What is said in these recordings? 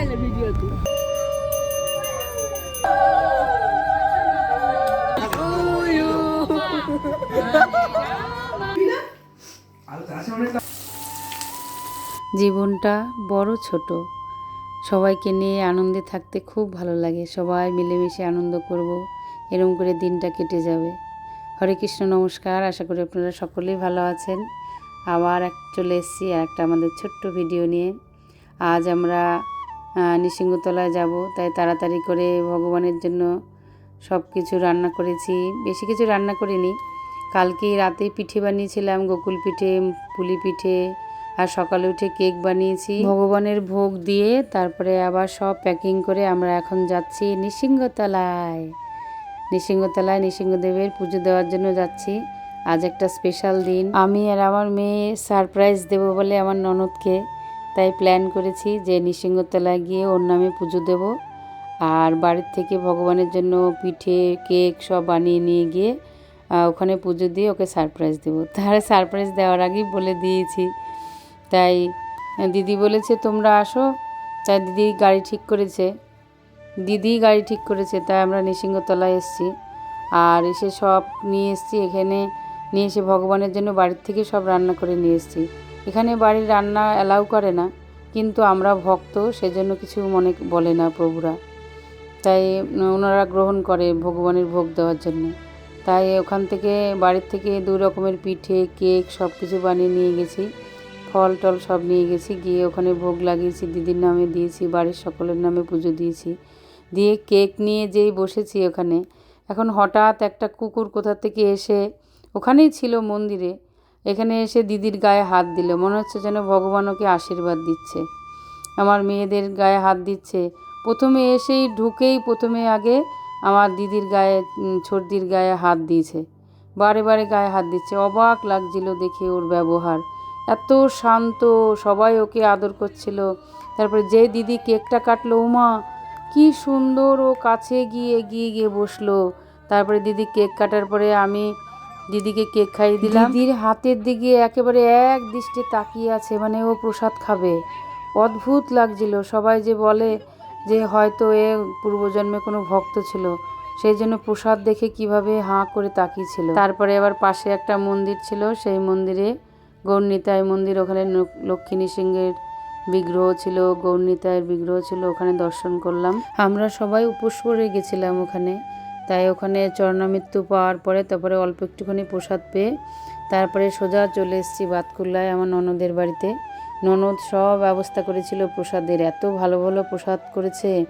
জীবনটা বড় ছোট। সবাইকে নিয়ে আনন্দে থাকতে খুব ভালো লাগে। সবাই মিলেমিশে আনন্দ করব। এরম করে দিনটা কেটে যাবে। হরে কৃষ্ণ, নমস্কার। আশা করি আপনারা সকলেই ভালো আছেন। আবার এক চলে এসেছি আর একটা আমাদের ছোট্ট ভিডিও নিয়ে। আজ আমরা নৃসিংহতলায় যাব। তাই তাড়াতাড়ি করে ভগবানের জন্য সব কিছু রান্না করেছি। বেশি কিছু রান্না করিনি। কালকে রাতে পিঠে বানিয়েছিলাম, গোকুল পিঠে, পুলি পিঠে, আর সকালে উঠে কেক বানিয়েছি। ভগবানের ভোগ দিয়ে তারপরে আবার সব প্যাকিং করে আমরা এখন যাচ্ছি নৃসিংহতলায়। নৃসিংহতলায় নৃসিংহদেবের পুজো দেওয়ার জন্য যাচ্ছি। আজ একটা স্পেশাল দিন। আমি আর আমার মেয়ে সারপ্রাইজ দেব বলে আমার ননদকে তাই প্ল্যান করেছি যে নৃসিংহতলায় গিয়ে ওর নামে পুজো দেব। আর বাড়ির থেকে ভগবানের জন্য পিঠে, কেক সব বানিয়ে নিয়ে গিয়ে ওখানে পুজো দিয়ে ওকে সারপ্রাইজ দেবো। তাহলে সারপ্রাইজ দেওয়ার আগেই বলে দিয়েছি। তাই দিদি বলেছে, তোমরা আসো। তাই দিদি গাড়ি ঠিক করেছে। দিদি গাড়ি ঠিক করেছে, তাই আমরা নৃসিংহতলায় এসেছি। আর এসে সব নিয়ে এসেছি, এখানে নিয়ে এসে ভগবানের জন্য বাড়ির থেকে সব রান্না করে নিয়ে এসেছি। এখানে বাড়ির রান্না অ্যালাউ করে না, কিন্তু আমরা ভক্ত, সেজন্য কিছু মনে বলে না প্রভুরা। তাই ওনারা গ্রহণ করে ভগবানের ভোগ দেওয়ার জন্য। তাই ওখান থেকে, বাড়ির থেকে দু রকমের পিঠে, কেক সব কিছু বানিয়ে নিয়ে গেছি। ফল টল সব নিয়ে গেছি, গিয়ে ওখানে ভোগ লাগিয়েছি, দিদির নামে দিয়েছি, বাড়ির সকলের নামে পুজো দিয়েছি। দিয়ে কেক নিয়ে যেই বসেছি ওখানে, এখন হঠাৎ একটা কুকুর কোথা থেকে এসে, ওখানেই ছিল মন্দিরে এখানে এসে দিদির গায়ে হাত দিল। মনে হচ্ছে যেন ভগবান ওকে আশীর্বাদ দিচ্ছে। আমার মেয়েদের গায়ে হাত দিচ্ছে। প্রথমে এসেই ঢুকেই প্রথমে আগে আমার দিদির গায়ে ছর্দির গায়ে হাত দিয়েছে। বারে বারে গায়ে হাত দিচ্ছে। অবাক লাগছিল দেখে ওর ব্যবহার। এত শান্ত, সবাই ওকে আদর করছিল। তারপরে যে দিদি কেকটা কাটলো, উমা, কি সুন্দর ও কাছে গিয়ে এগিয়ে গিয়ে বসল। তারপরে দিদি কেক কাটার পরে আমি দিদিকে কেক খাইয়ে দিলাম। দিদির হাতের দিকে একেবারে এক দৃষ্টি তাকিয়ে আছে মানে ও প্রসাদ খাবে। অদ্ভুত লাগছিল, সবাই যে বলে যে হয়তো এ পূর্বজন্মে কোনো ভক্ত ছিল, সেই জন্য প্রসাদ দেখে কীভাবে হাঁ করে তাকিয়েছিল। তারপরে আবার পাশে একটা মন্দির ছিল, সেই মন্দিরে গৌরনীতায় মন্দির, ওখানে লক্ষ্মী সিংহের বিগ্রহ ছিল, গৌরনীতায়ের বিগ্রহ ছিল, ওখানে দর্শন করলাম। আমরা সবাই উপোস করে গেছিলাম ওখানে। তাই ওখানে চরণামৃত্যু পাওয়ার পরে তারপরে অল্প একটুখানি প্রসাদ পেয়ে তারপরে সোজা চলে এসেছি বাতকুল্লায় আমার ননদের বাড়িতে। ননদ সব ব্যবস্থা করেছিল প্রসাদের। এত ভালো ভালো প্রসাদ করেছে।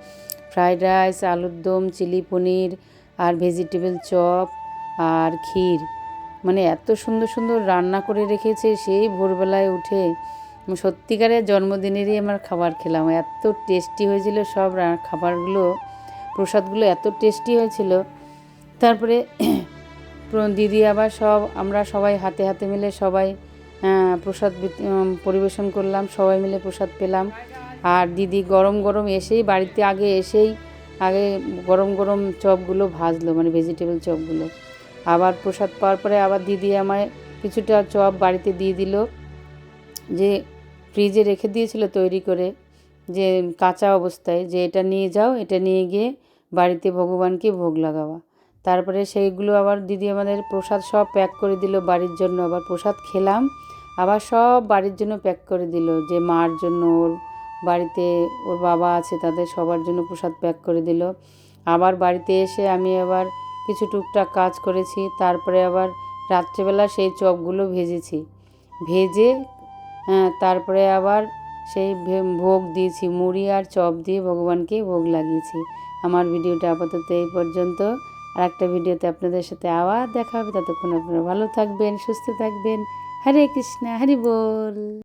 ফ্রাইড রাইস, আলুর দম, চিলি পনির আর ভেজিটেবল চপ আর ক্ষীর। মানে এত সুন্দর সুন্দর রান্না করে রেখেছে সেই ভোরবেলায় উঠে। সত্যিকারের জন্মদিনেরই আমার খাবার খেলাম। এত টেস্টি হয়েছিল সব খাবারগুলো। প্রসাদগুলো এত টেস্টি হয়েছিল। তারপরে দিদি আবার সব, আমরা সবাই হাতে হাতে মিলে সবাই প্রসাদ পরিবেশন করলাম, সবাই মিলে প্রসাদ পেলাম। আর দিদি গরম গরম এসেই বাড়িতে আগে এসেই, আগে গরম গরম চপগুলো ভাজলো মানে ভেজিটেবল চপগুলো। আবার প্রসাদ পাওয়ার পরে আবার দিদি আমায় কিছুটা চপ বাড়িতে দিয়ে দিল, যে ফ্রিজে রেখে দিয়েছিল তৈরি করে। যে কাঁচা অবস্থায় যে এটা নিয়ে যাও, এটা নিয়ে গিয়ে বাড়িতে ভগবানকে ভোগ লাগাওয়া তারপরে সেইগুলো আবার দিদি আমাদের প্রসাদ সব প্যাক করে দিল বাড়ির জন্য। আবার প্রসাদ খেলাম, আবার সব বাড়ির জন্য প্যাক করে দিল। যে মার জন্য ওর বাড়িতে ওর বাবা আছে, তাদের সবার জন্য প্রসাদ প্যাক করে দিল। আবার বাড়িতে এসে আমি আবার কিছু টুকটাক কাজ করেছি। তারপরে আবার রাত্রেবেলা সেই চপগুলো ভেজেছি। ভেজে হ্যাঁ তারপরে আবার সেই ভোগ দিয়েছি। মুড়ি আর চপ দিয়ে ভগবানকে ভোগ লাগিয়েছি। আমার ভিডিওটা আপাতত এই পর্যন্ত। আর একটা ভিডিওতে আপনাদের সাথে আবার দেখা হবে। ততক্ষণ আপনারা ভালো থাকবেন, সুস্থ থাকবেন। হরে কৃষ্ণা, হরি বল।